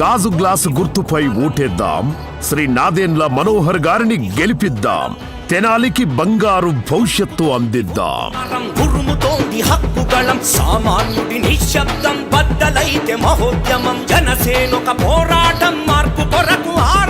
గాజు గ్లాసు గుర్తుపై ఓటేద్దాం. శ్రీ నాదేన్ల మనోహర్ గారిని గెలిపిద్దాం. తెనాలికి బంగారు భవిష్యత్తు అందిద్దాం. ఉరుముతోంది హక్కుగళం. సామాన్యుడి నిశ్శబ్దం బద్దలైతే మహోద్యమం. జనసేనొక పోరాటం మార్పు కొరకు ఆరాటం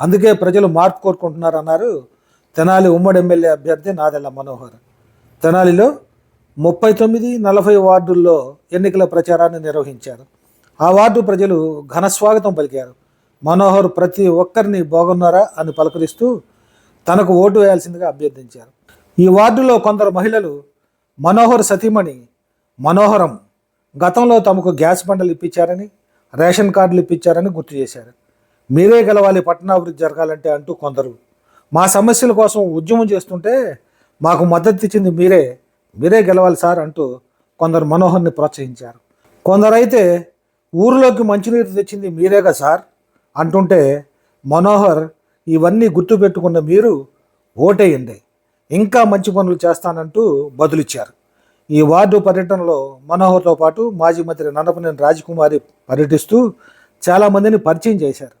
అందుకే ప్రజలు మార్పు కోరుకుంటున్నారు అన్నారు తెనాలి ఉమ్మడి ఎమ్మెల్యే అభ్యర్థి నాదెల్ల మనోహర్. తెనాలిలో ముప్పై తొమ్మిది నలభై వార్డుల్లో ఎన్నికల ప్రచారాన్ని నిర్వహించారు. ఆ వార్డు ప్రజలు ఘనస్వాగతం పలికారు. మనోహర్ ప్రతి ఒక్కరిని బాగున్నారా అని పలకరిస్తూ తనకు ఓటు వేయాల్సిందిగా అభ్యర్థించారు. ఈ వార్డులో కొందరు మహిళలు మనోహర్ సతీమణి మనోహరం గతంలో తమకు గ్యాస్ బండలు ఇప్పించారని రేషన్ కార్డులు ఇప్పించారని గుర్తు చేశారు. మీరే గెలవాలి పట్టణాభివృద్ధి జరగాలంటే అంటూ కొందరు. మా సమస్యల కోసం ఉద్యమం చేస్తుంటే మాకు మద్దతు ఇచ్చింది మీరే మీరే గెలవాలి సార్ అంటూ కొందరు మనోహర్ని ప్రోత్సహించారు. కొందరైతే ఊరిలోకి మంచినీరు తెచ్చింది మీరేగా సార్? అంటుంటే మనోహర్ ఇవన్నీ గుర్తుపెట్టుకున్న మీరు ఓటేయండి ఇంకా మంచి పనులు చేస్తానంటూ బదులిచ్చారు. ఈ వార్డు పర్యటనలో మనోహర్తో పాటు మాజీ మంత్రి నన్నపనేని రాజకుమారి పర్యటిస్తూ చాలామందిని పరిచయం చేశారు.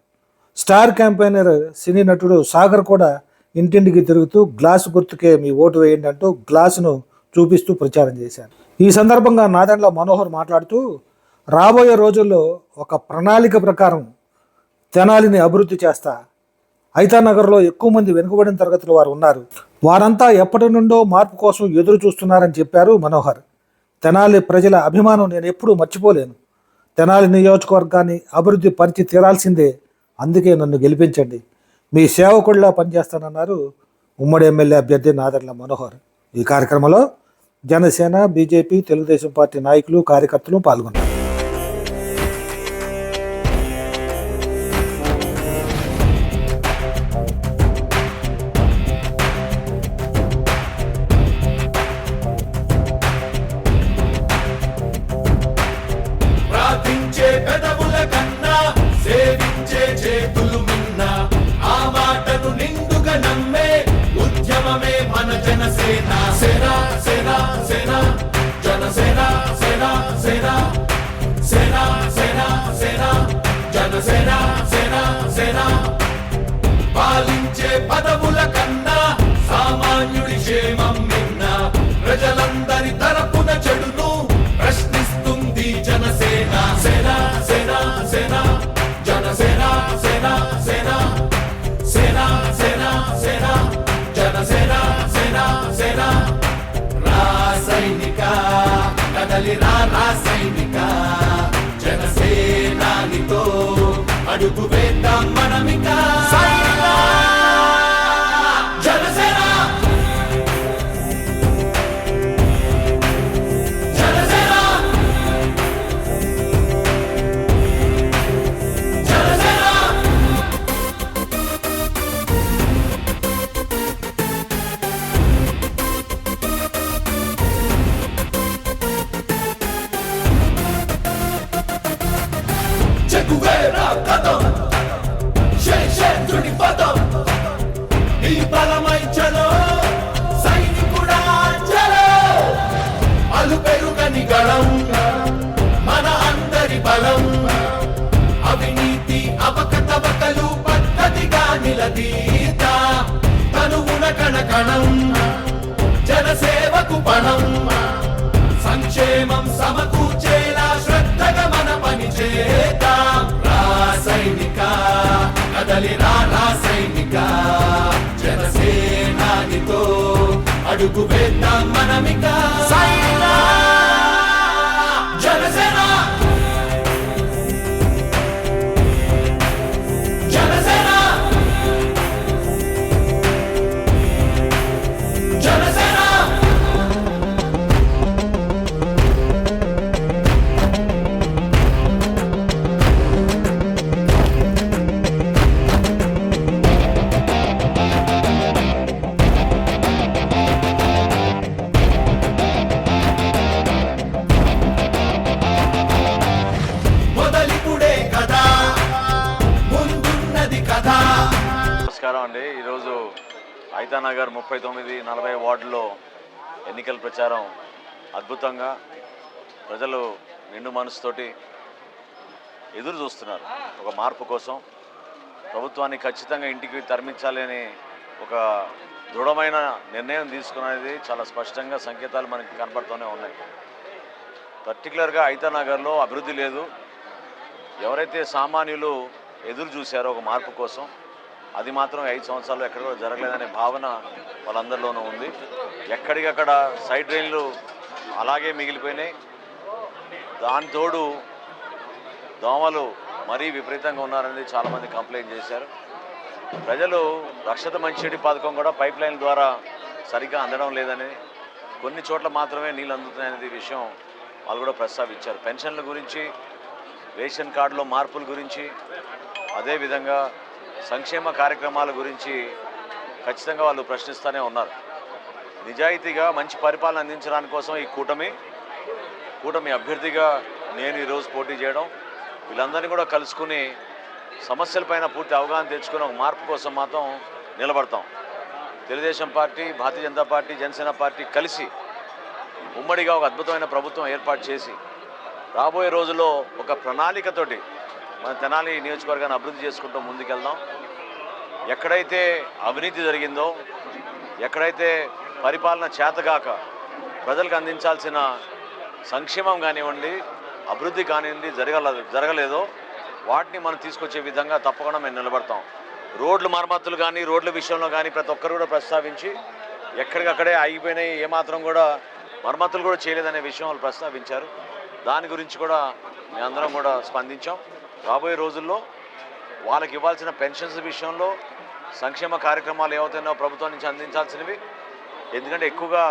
స్టార్ క్యాంపెయినర్ సినీ నటుడు సాగర్ కూడా ఇంటింటికి తిరుగుతూ గ్లాస్ గుర్తుకే మీ ఓటు వేయండి అంటూ గ్లాసును చూపిస్తూ ప్రచారం చేశారు. ఈ సందర్భంగా నాదెండ్ల మనోహర్ మాట్లాడుతూ రాబోయే రోజుల్లో ఒక ప్రణాళిక ప్రకారం తెనాలిని అభివృద్ధి చేస్తా. ఐతానగర్లో ఎక్కువ మంది వెనుకబడిన తరగతుల వారు ఉన్నారు. వారంతా ఎప్పటి నుండో మార్పు కోసం ఎదురు చూస్తున్నారని చెప్పారు మనోహర్. తెనాలి ప్రజల అభిమానం నేను ఎప్పుడూ మర్చిపోలేను. తెనాలి నియోజకవర్గాన్ని అభివృద్ధి పరిచి తీరాల్సిందే అందుకే నన్ను గెలిపించండి. మీ సేవకుడిలా పనిచేస్తానన్నారు ఉమ్మడి ఎమ్మెల్యే అభ్యర్థి నాదర్ల మనోహర్. ఈ కార్యక్రమంలో జనసేన బీజేపీ తెలుగుదేశం పార్టీ నాయకులు కార్యకర్తలు పాల్గొన్నారు. పాలించే పదవుల కన్నా సామాన్యుడి క్షేమం నిన్న ప్రజలందరి తర కదలి రా సైనిక జనసేనానితో అడుగువే చెగువేరా కథం. శేషేంద్రుడి పదం. ఈ బలమై చలో సైనికుడా చలో. అలు పెరుగని గళం మన అందరి బలం. అవినీతి అవకతవకలు పద్ధతిగా నిలదీత. తనువున జనసేవకు పణం. సంక్షేమం సమకూర్చేలా కదలి రా సైనిక. జనసేనానితో అడుగు వేద్దాం మనమిక. జనసేన ఐతానగర్ ముప్పై తొమ్మిది నలభై వార్డులో ఎన్నికల ప్రచారం అద్భుతంగా ప్రజలు నిండు మనసుతోటి ఎదురు చూస్తున్నారు. ఒక మార్పు కోసం ప్రభుత్వాన్ని ఖచ్చితంగా ఇంటికి తరమించాలని ఒక దృఢమైన నిర్ణయం తీసుకునేది చాలా స్పష్టంగా సంకేతాలు మనకి కనపడుతూనే ఉన్నాయి. పర్టికులర్గా ఐతానగర్లో అభివృద్ధి లేదు. ఎవరైతే సామాన్యులు ఎదురు చూశారో ఒక మార్పు కోసం అది మాత్రం ఐదు సంవత్సరాలు ఎక్కడ కూడా జరగలేదనే భావన వాళ్ళందరిలోనూ ఉంది. ఎక్కడికక్కడ సైడ్ డ్రైన్లు అలాగే మిగిలిపోయినాయి. దాని తోడు దోమలు మరీ విపరీతంగా ఉన్నారనేది చాలామంది కంప్లైంట్ చేశారు. ప్రజలు రక్షత మంచినీటి పథకం కూడా పైప్ లైన్ ద్వారా సరిగ్గా అందడం లేదని కొన్ని చోట్ల మాత్రమే నీళ్ళు అందుతున్నాయనేది విషయం వాళ్ళు కూడా ప్రస్తావించారు. పెన్షన్ల గురించి రేషన్ కార్డులో మార్పుల గురించి అదేవిధంగా సంక్షేమ కార్యక్రమాల గురించి ఖచ్చితంగా వాళ్ళు ప్రశ్నిస్తూనే ఉన్నారు. నిజాయితీగా మంచి పరిపాలన అందించడానికి కోసం ఈ కూటమి కూటమి అభ్యర్థిగా నేను ఈరోజు పోటీ చేయడం వీళ్ళందరినీ కూడా కలుసుకుని సమస్యలపైన పూర్తి అవగాహన తెచ్చుకుని ఒక మార్పు కోసం మాత్రం నిలబడతాం. Telugu Desam party Bharatiya Janata party Janasena party కలిసి ఉమ్మడిగా ఒక అద్భుతమైన ప్రభుత్వం ఏర్పాటు చేసి రాబోయే రోజుల్లో ఒక ప్రణాళికతోటి మన తెనాలి నియోజకవర్గాన్ని అభివృద్ధి చేసుకుంటూ ముందుకెళ్దాం. ఎక్కడైతే అవినీతి జరిగిందో ఎక్కడైతే పరిపాలన చేతగాక ప్రజలకు అందించాల్సిన సంక్షేమం కానివ్వండి అభివృద్ధి కానివ్వండి జరగల జరగలేదో వాటిని మనం తీసుకొచ్చే విధంగా తప్పకుండా మేము నిలబడతాం. రోడ్లు మరమ్మతులు కానీ రోడ్ల విషయంలో కానీ ప్రతి ఒక్కరు కూడా ప్రస్తావించి ఎక్కడికక్కడే ఆగిపోయినాయి ఏమాత్రం కూడా మరమ్మతులు కూడా చేయలేదనే విషయం వాళ్ళు ప్రస్తావించారు. దాని గురించి కూడా మేమందరం కూడా స్పందించాం. రాబోయే రోజుల్లో వాళ్ళకి ఇవ్వాల్సిన పెన్షన్స్ విషయంలో సంక్షేమ కార్యక్రమాలు ఏవైతున్నాయో ప్రభుత్వం నుంచి అందించాల్సినవి. ఎందుకంటే ఎక్కువగా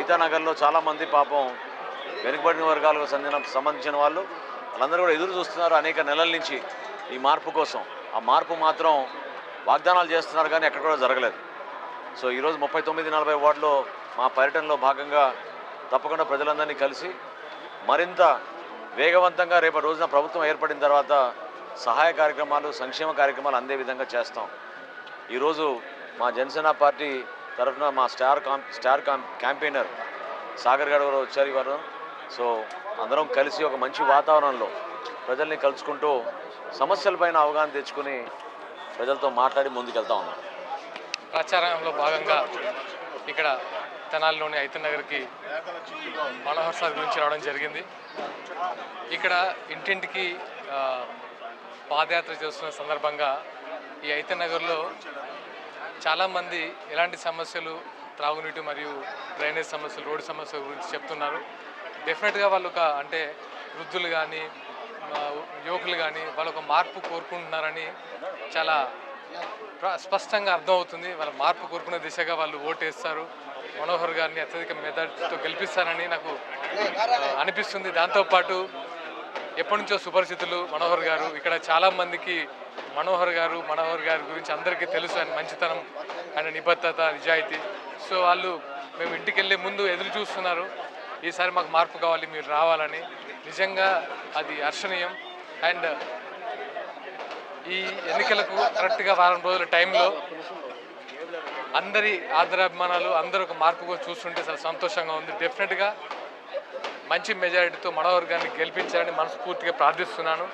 ఐతానగర్లో చాలామంది పాపం వెనుకబడిన వర్గాలకు సందిన సంబంధించిన వాళ్ళు వాళ్ళందరూ కూడా ఎదురు చూస్తున్నారు అనేక నెలల నుంచి ఈ మార్పు కోసం. ఆ మార్పు మాత్రం వాగ్దానాలు చేస్తున్నారు కానీ ఎక్కడ కూడా జరగలేదు. సో ఈరోజు ముప్పై తొమ్మిది నలభై వార్డులో మా పర్యటనలో భాగంగా తప్పకుండా ప్రజలందరినీ కలిసి మరింత వేగవంతంగా రేపటి రోజున ప్రభుత్వం ఏర్పడిన తర్వాత సహాయ కార్యక్రమాలు సంక్షేమ కార్యక్రమాలు అందే విధంగా చేస్తాం. ఈరోజు మా జనసేన పార్టీ తరఫున మా స్టార్ కాం స్టార్ క్యాంపెయినర్ సాగర్ గారు వచ్చారు ఇవారు సో అందరం కలిసి ఒక మంచి వాతావరణంలో ప్రజల్ని కలుసుకుంటూ సమస్యలపైన అవగాహన తెచ్చుకుని ప్రజలతో మాట్లాడి ముందుకెళ్తా ఉన్నాం. ప్రచారంలో భాగంగా ఇక్కడ తెనాలిలోని ఐతన్ నగర్కి మనోహర్ సార్ గురించి రావడం జరిగింది. ఇక్కడ ఇంటింటికి పాదయాత్ర చేస్తున్న సందర్భంగా ఈ ఐతన్ నగర్లో చాలామంది ఎలాంటి సమస్యలు త్రాగునీటి మరియు డ్రైనేజ్ సమస్యలు రోడ్డు సమస్యల గురించి చెప్తున్నారు. డెఫినెట్గా వాళ్ళు ఒక అంటే వృద్ధులు కానీ యువకులు కానీ వాళ్ళు ఒక మార్పు కోరుకుంటున్నారని చాలా స్పష్టంగా అర్థమవుతుంది. వాళ్ళ మార్పు కోరుకునే దిశగా వాళ్ళు ఓటేస్తారు. మనోహర్ గారిని అత్యధిక మెజార్టీతో గెలిపిస్తారని నాకు అనిపిస్తుంది. దాంతోపాటు ఎప్పటి నుంచో సుపరిచితులు మనోహర్ గారు ఇక్కడ చాలా మందికి మనోహర్ గారు మనోహర్ గారి గురించి అందరికీ తెలుసు ఆయన మంచితనం ఆయన నిబద్ధత నిజాయితీ. సో వాళ్ళు మేము ఇంటికి వెళ్ళే ముందు ఎదురు చూస్తున్నారు. ఈసారి మాకు మార్పు కావాలి మీరు రావాలని. నిజంగా అది హర్షణీయం. అండ్ ఈ ఎన్నికలకు కరెక్ట్గా వారం రోజుల టైంలో అందరి ఆదరాభిమానాలు అందరూ ఒక మార్పుగా చూస్తుంటే చాలా సంతోషంగా ఉంది. డెఫినెట్గా మంచి మెజారిటీతో మనోవర్గాన్ని గారిని గెలిపించాలని మనస్ఫూర్తిగా ప్రార్థిస్తున్నాను.